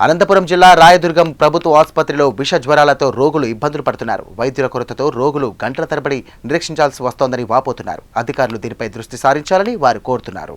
అనంతపురం జిల్లా రాయదుర్గం ప్రభుత్వ ఆసుపత్రిలో విష జ్వరాలతో రోగులు ఇబ్బందులు పడుతున్నారు. వైద్యుల కొరతతో రోగులు గంటల తరబడి నిరీక్షించాల్సి వస్తోందని వాపోతున్నారు. అధికారులు దీనిపై దృష్టి సారించాలని వారు కోరుతున్నారు.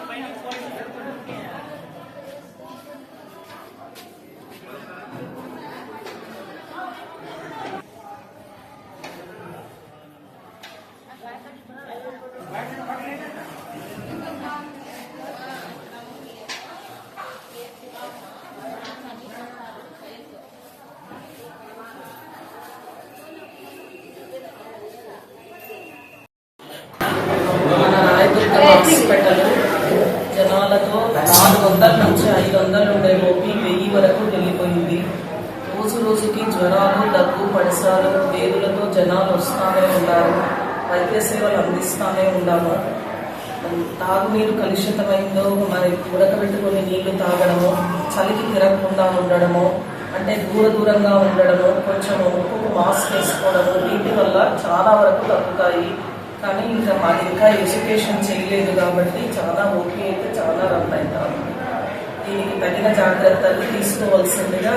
జ్వరాలు దగ్గు పడిసాలు వేదులతో జనాలు వస్తూనే ఉన్నారు వైద్య సేవలు అందిస్తూనే ఉన్నాము తాగునీరు కలుషితమైందో మరి ఉడకబెట్టుకుని నీళ్ళు తాగడము చలికి తిరగకుండా ఉండడము అంటే దూర దూరంగా ఉండడము కొంచెం ముక్కుకు మాస్క్ వేసుకోవడము వీటి వల్ల చాలా వరకు తగ్గుతాయి. కానీ ఇంకా మాకు ఇంకా ఎడ్యుకేషన్ చేయలేదు కాబట్టి చాలా ఓకే అయితే చాలా రన్ అవుతాము. దీనికి తగిన జాగ్రత్తలు తీసుకోవాల్సిందిగా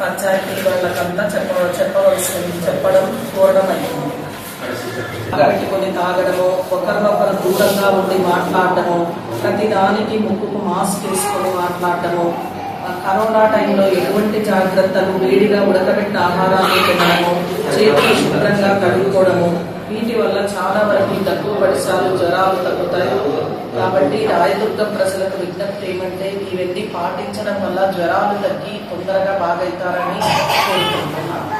పంచాయతీ వాళ్ళకంతా చెప్ప చెప్పవలసింది చెప్పడం కోరడం అయింది కొన్ని తాగడము ఒకరినొకరు దూరంగా ఉండి మాట్లాడటము ప్రతి దానికి ముక్కుకు మాస్క్ వేసుకొని మాట్లాడటము కరోనా టైంలో ఎటువంటి జాగ్రత్తలు వేడిగా ఉడకబెట్టిన ఆహారాన్ని తినడము చేతులు శుభ్రంగా కడుక్కోవడము వీటి వల్ల చాలా వరకు తక్కువ పడిసాలు జ్వరాలు తగ్గుతాయి. కాబట్టి రాయదుర్గం ప్రజలకు విజ్ఞప్తి ఏమంటే ఇవన్నీ పాటించడం వల్ల జ్వరాలు తగ్గి తొందరగా బాగైతారని కోరుకుంటున్నాను.